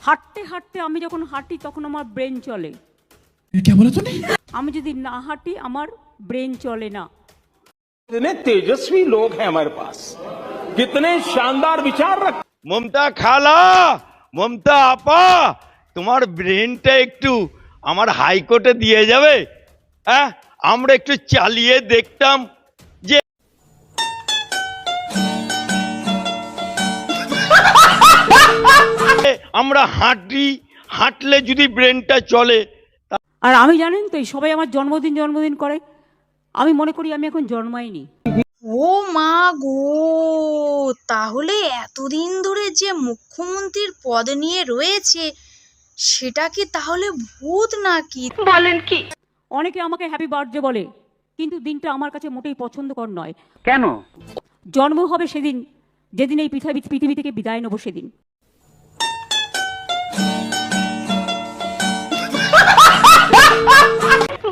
হাঁটতে হাঁটতে আমি যখন হাঁটি তখন আমার ব্রেন চলে क्या बोला तूने আমি যদি না হাঁটি আমার ব্রেন চলে না कितने तेजस्वी लोग हैं हमारे पास कितने शानदार विचार रख মমতা খালা মমতা আপা তোমার ব্রেনটা একটু আমার হাইকোর্টে দিয়ে যাবে হ্যাঁ আমরা একটু চালিয়ে দেখতাম আমরা হাঁটি হাঁটলে যদি ব্রেনটা চলে আর আমি জানেন তো এই সবাই আমার জন্মদিন জন্মদিন করে। আমি মনে করি আমি এখন জন্মাইনি। ও মা গো তাহলে এতদিন ধরে যে মুখ্যমন্ত্রীর পদ নিয়ে রয়েছে সেটা কি তাহলে ভূত নাকি? বলেন কি? অনেকে আমাকে হ্যাপি বার্থডে বলে কিন্তু দিনটা আমার কাছে মোটেই পছন্দকর নয়। কেন? জন্ম হবে সেদিন যেদিন এই পৃথিবী পৃথিবী থেকে বিদায় নেব সেদিন।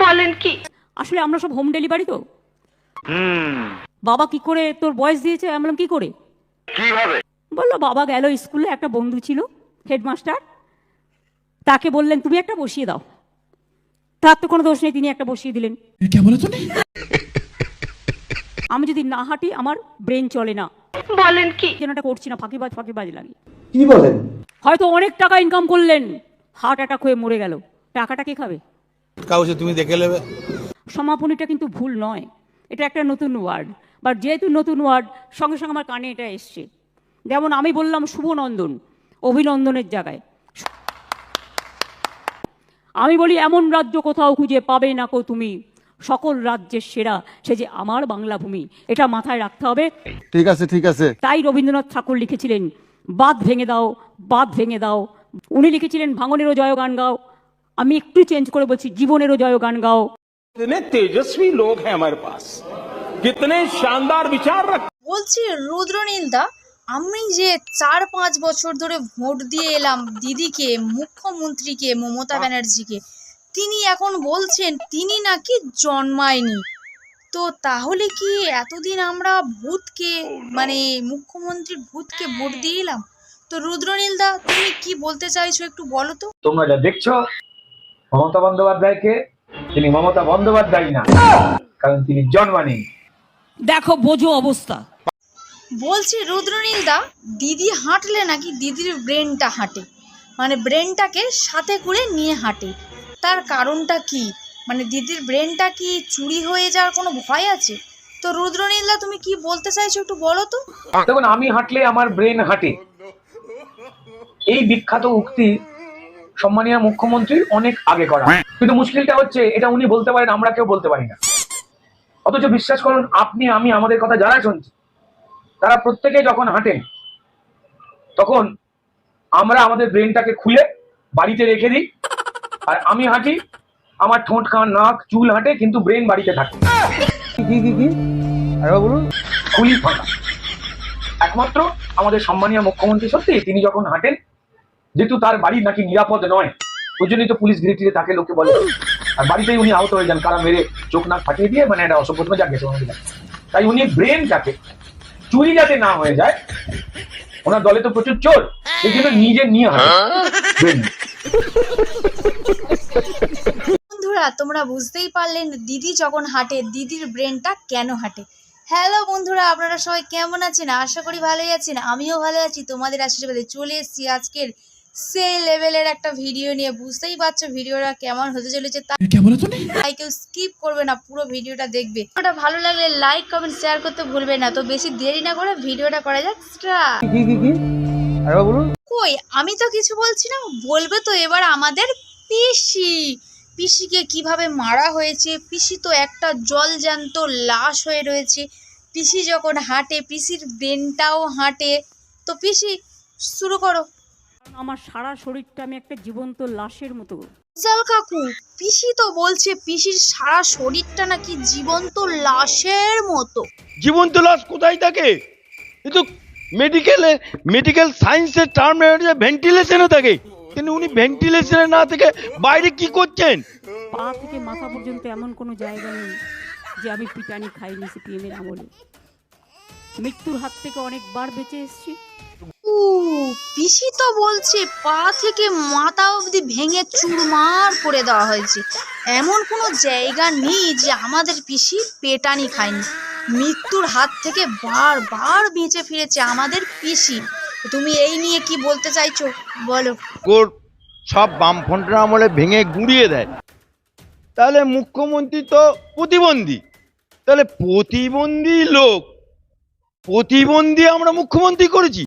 বলেন কি? আসলে আমরা সব হোম ডেলিভারি তো। বাবা কি করে তোর বয়স দিয়েছে? আমি বললাম কি করে? কীভাবে? বলল বাবা গেল স্কুলে একটা বন্ধু ছিল হেডমাস্টার তাকে বললেন তুমি একটা বসিয়ে দাও। তার তো কোনো দোষ নেই তিনি একটা বসিয়ে দিলেন। আমি যদি না হাঁটি আমার ব্রেন চলে না। বলেন কি? যেনটা করছি না ফাঁকিবাজ ফাঁকিবাজ লাগে। কি বলেন? হয়তো অনেক টাকা ইনকাম করলেন। হার্ট অ্যাটাক হয়ে মরে গেল। টাকাটা কে খাবে? কাউকে তুমি দেখে নেবে। সমাপনীটা কিন্তু ভুল নয়। এটা একটা নতুন ওয়ার্ড। বাট যেহেতু নতুন ওয়ার্ড সঙ্গে সঙ্গে আমার কানে এটা এসছে। যেমন আমি বললাম শুভনন্দন অভিনন্দনের জায়গায়। আমি বলি এমন রাজ্য কোথাও খুঁজে পাবে না কো তুমি? সকল রাজ্যের সেরা সে যে আমার বাংলা ভূমি এটা মাথায় রাখতে হবে। ঠিক আছে ঠিক আছে। তাই রবীন্দ্রনাথ ঠাকুর লিখেছিলেন বাঁধ ভেঙে দাও বাঁধ ভেঙে দাও। উনি লিখেছিলেন ভাঙনেরও জয়গান গাও। আমি একটু চেঞ্জ করে বলছি জীবনেরও জয়গান গাও। তেজস্বী লোক হ্যাঁ কিতনে শানদার বিচার বলছি রুদ্রনীল দা আমি যে চার পাঁচ বছর ধরে ভোট দিয়ে এলাম দিদিকে মুখ্যমন্ত্রীকে মমতা ব্যানার্জিকে তিনি এখন বলছেন তিনি নাকি জন্মায়নি। তো তাহলে কি এতদিন আমরা ভূতকে মানে মুখ্যমন্ত্রীর ভূতকে ভোট দিয়ে এলাম? তো রুদ্রনীল দা তুমি কি বলতে চাইছো একটু বলো তো। তোমরা দেখছ? মমতা বন্দ্যোপাধ্যায়কে তিনি মমতা বন্দ্যোপাধ্যায় না কারণ তিনি জন্মানি দেখো বোঝো অবস্থা। বলছি রুদ্রনীলদা দিদি হাঁটলে নাকি দিদির ব্রেনটা হাঁটে? মানে ব্রেনটাকে সাথে করে নিয়ে হাঁটে। তার কারণটা কি? মানে দিদির ব্রেনটা কি চুরি হয়ে যাওয়ার কোনো ভয় আছে? তো রুদ্রনীলদা তুমি কি বলতে চাইছো একটু বলো তো? দেখুন আমি হাঁটলে আমার ব্রেন হাঁটে। এই বিখ্যাত উক্তি সম্মানীয় মুখ্যমন্ত্রীর অনেক আগে করা। কিন্তু মুশকিলটা হচ্ছে এটা উনি বলতে পারেন আমরা কেউ বলতে পারি না। অথচ বিশ্বাস করুন আপনি আমি আমাদের কথা যারা শুনছি তারা প্রত্যেকে যখন হাঁটেন তখন আমরা আমাদের ব্রেনটাকে খুলে বাড়িতে রেখে দিই আর আমি হাঁটি আমার ঠোঁট কান নাক চুল হাঁটে কিন্তু ব্রেন বাড়িতে থাকে। কি কি কি? আরেকবার বলুন। খুলি ফাঁকা। একমাত্র আমাদের সম্মানীয় মুখ্যমন্ত্রী সত্যি তিনি যখন হাঁটেন যেহেতু তার বাড়ি নাকি নিরাপদ নয়, ওই জন্যই তো পুলিশ ঘিরে টিরে তাকে লোকে বলে। আর বাড়িতেই উনি আহত হয়ে যান, কারা মেরে চোখ নাক ফাটিয়ে দিয়ে মানে একটা অসভ্যতা যা গেছে তাই উনি ব্রেনটাকে চুরি যাতে না হয়ে যায়, ওনার দলে তো প্রচুর চোর সেই জন্য নিজে নিয়ে বন্ধুরা, তোমরা বুঝতেই পারলেন দিদি যখন হাঁটে, দিদির ব্রেনটা কেন হাঁটে। হ্যালো বন্ধুরা, আপনারা সবাই কেমন আছেন? আশা করি ভালোই আছেন, আমিও ভালো আছি, তোমাদের আশীর্বাদে চলে এসেছি আজকের সেই লেভেলের একটা ভিডিও নিয়ে বুঝতেই পারছ ভিডিওটা কেমন হতে চলেছে তাই কেউ স্কিপ করবে না পুরো ভিডিওটা দেখবে। ওটা ভালো লাগলে লাইক কমেন্ট শেয়ার করতে ভুলবে না। তো বেশি দেরি না করে ভিডিওটা করা যাক স্টার্ট কই? আমি তো কিছু বলছি না বলবে তো এবার আমাদের পিসি। পিসিকে কীভাবে মারা হয়েছে? পিসি তো একটা জল জ্যান্ত লাশ হয়ে রয়েছে। পিসি যখন হাঁটে পিসির বেনটাও হাঁটে। তো পিসি শুরু করো। আমার সারা শরীরটা আমি একটা জীবন্ত লাশের মতো। জল কাকু পিসি তো বলছে পিসির সারা শরীরটা নাকি জীবন্ত লাশের মতো। জীবন্ত লাশ কোথায় থাকে? কিন্তু মেডিকেলে মেডিকেল সায়েন্সের টার্ম ভেন্টিলেশনে থাকে। কিন্তু উনি ভেন্টিলেশনে না থেকে বাইরে কি করছেন? পা থেকে মাথা পর্যন্ত এমন কোনো জায়গা নেই যে আমি পিটানি খাইনি সিপিএমের আমলে। মৃত্যুর হাত থেকে অনেকবার বেঁচে এসেছি। পিসি তো বলছে, পা থেকে মাথা অবধি ভেঙে চুরমার করে দেওয়া হয়েছে। এমন কোনো জায়গা নেই যে আমাদের পিসি পেটানি খায়নি। মৃত্যুর হাত থেকে বারবার বেঁচে ফিরেছে আমাদের পিসি। তুমি এই নিয়ে কি বলতে চাইছো? বলো। কোর সব বামফ্রন্টের আমলে ভেঙে গুঁড়িয়ে দেয়। তাহলে মুখ্যমন্ত্রী তো প্রতিবন্ধী। তাহলে প্রতিবন্ধী লোক, প্রতিবন্ধী আমরা মুখ্যমন্ত্রী করেছি।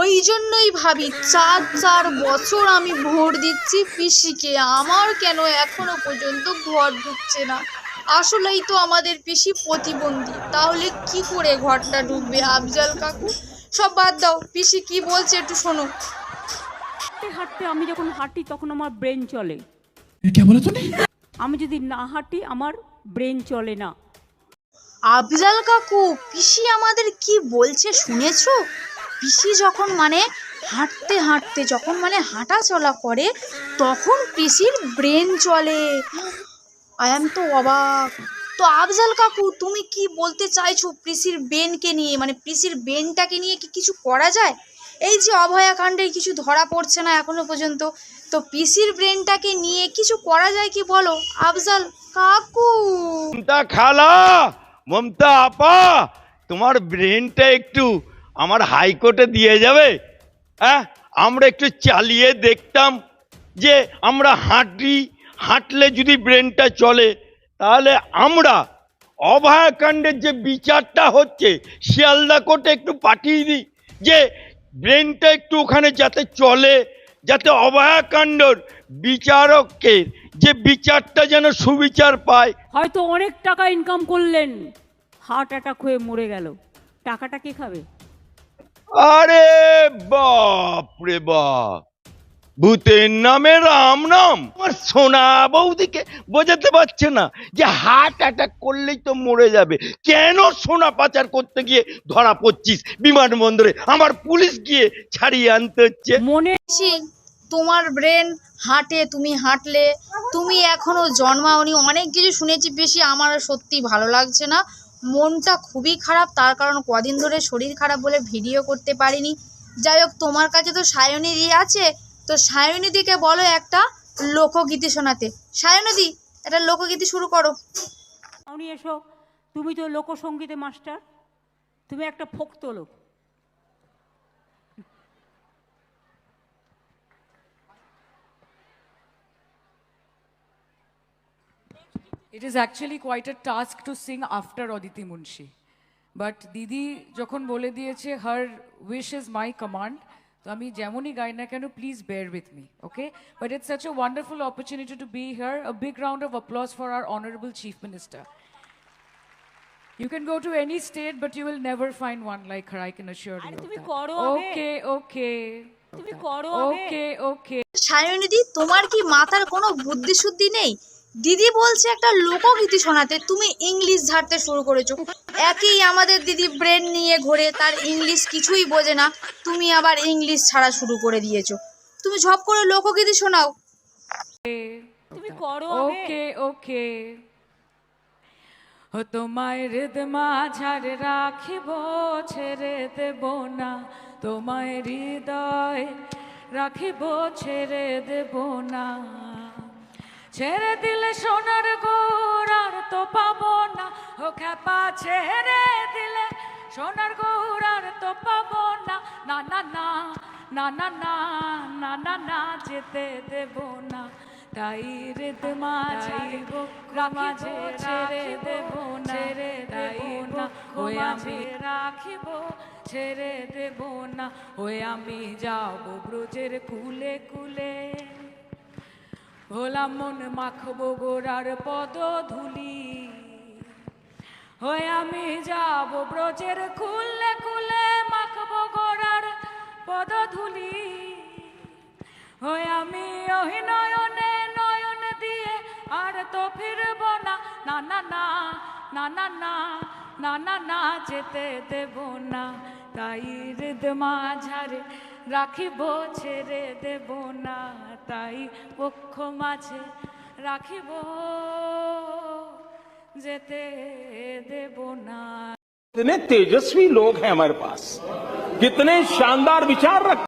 ওই জন্যই ভাবি চার চার বছর আমি ভোট দিচ্ছি পিসিকে। আমার কেন এখনও পর্যন্ত ঘর ঢুকছে না? আসলেই তো আমাদের পিসি প্রতিবন্ধী। তাহলে কি করে ঘরটা ঢুকবে আফজাল কাকু? সব বাদ দাও পিসি কি বলছে একটু শোনো। হাঁটতে হাঁটতে আমি যখন হাঁটি তখন আমার ব্রেন চলে। আমি যদি না হাঁটি আমার ব্রেন চলে না। আফজাল কাকু, পিসি আমাদের কি বলছে শুনেছ? পিসি যখন মানে হাঁটতে হাঁটতে, যখন মানে হাঁটা চলা করে, তখন পিসির ব্রেন চলে। আই এম তো অবাক। তো আফজাল কাকু, তুমি কি বলতে চাইছো পিসির বেনকে নিয়ে? মানে পিসির বেনটাকে নিয়ে কি কিছু করা যায়? এই যে অভয়াকাণ্ডে কিছু ধরা পড়ছে না এখনও পর্যন্ত। তো পিসির ব্রেনটাকে নিয়ে কিছু করা যায় কি বলো? আফজাল কাকু! খালা! মমতা, আপা, তোমার ব্রেনটা একটু আমার হাইকোর্টে দিয়ে যাবে। হ্যাঁ আমরা একটু চালিয়ে দেখতাম যে আমরা হাঁটি, হাঁটলে যদি ব্রেনটা চলে, তাহলে আমরা অভয়াকাণ্ডের যে বিচারটা হচ্ছে, শিয়ালদা কোর্টে একটু পাঠিয়ে দিই যে ব্রেনটা একটু ওখানে যাতে চলে, যাতে অভয়াকাণ্ডর বিচারককে যে বিচারটা যেন সুবিচার পায়। হয়তো অনেক টাকা ইনকাম করলেন হার্ট অ্যাটাক হয়ে মরে গেল। টাকাটা কে খাবে? আরে বাপ রে বাপ। ভূতের নামে রাম নাম। আমার সোনা বৌদিকে বোঝাতে পারছে না যে হার্ট অ্যাটাক করলেই তো মরে যাবে। কেন সোনা পাচার করতে গিয়ে ধরা পড়ছিস বিমানবন্দরে? আমার পুলিশ গিয়ে ছাড়িয়ে আনতে হচ্ছে। মনে তোমার ব্রেন হাঁটে, তুমি হাঁটলে, তুমি এখনও জন্মাওনি। অনেক কিছু শুনেছি বেশি, আমার সত্যি ভালো লাগছে না। মনটা খুবই খারাপ, তার কারণ কদিন ধরে শরীর খারাপ বলে ভিডিও করতে পারিনি। যাই হোক, তোমার কাছে তো সায়নিধি আছে। তো সায়নিধিকে বলো একটা লোকগীতি শোনাতে। সায়নিধি একটা লোকগীতি শুরু করো। এসো। তুমি তো লোকসঙ্গীতে মাস্টার তুমি একটা ফোক তোলো it is actually quite a task to sing after Aditi Munshi but দিদি যখন বলে দিয়েছে her wish is my command তো আমি যেমনই গাই না কেন please bear with me okay but it's such a wonderful opportunity to be here a big round of applause for our honourable chief minister You can go to any state, but you will never find one like her. I can assure you. তুমি করো okay, okay. তুমি করো okay, okay. সায়নীদি তোমার কি মাথার কোনো বুদ্ধি শুদ্ধি নেই দিদি বলছে একটা লোকগীতি শোনাতে তুমি ইংলিশ ঝাড়তে শুরু করেছ। একই আমাদের দিদি ব্রেন নিয়ে ঘোরে তার ইংলিশ কিছুই বোঝে না তুমি আবার ইংলিশ ছাড়া শুরু করে দিয়েছ। তুমি ঝপ করে লোকগীতি শোনাও। তুমি করো ওকে ওকে। ও তোমায় হৃদ মাঝারে রাখিব ছেড়ে দেব না। তোমায় হৃদয় রাখিব ছেড়ে দেব না। ছেড়ে দিলে সোনার গৌর আর তো পাবো না। ও খ্যাপা ছেড়ে দিলে সোনার গৌর আর তো পাবো না। না না না না না না না না না যেতে দেব না। তাই হৃদ মাঝে মাঝে ছেড়ে দেব না। ছেড়ে দেব না। ওই আমি রাখিব ছেড়ে দেব না। ওই আমি যাব ব্রজের কুলে কুলে। ভোলা মন মাখবো গোড়ার পদ ধুলি। হয়ে আমি যাব ব্রজের খুললে খুলে মাখব গোড়ার পদ ধুলি। হয়ে আমি ওই নয়নে নয়ন দিয়ে আর তো ফিরব না। না না না না না না না না না যেতে দেব না। তাই হৃদ মাঝারে রাখিব, ছেড়ে দেব না। তাই পক্ষ মাঝে রাখিব যেতে দেব না कितने तेजस्वी लोग हैं हमारे पास कितने शानदार विचार रख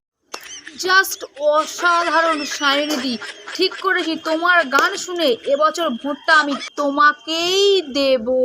জাস্ট অসাধারণ সায়নিধি ঠিক করেছি তোমার গান শুনে এবছর ভোটটা আমি তোমাকেই দেবো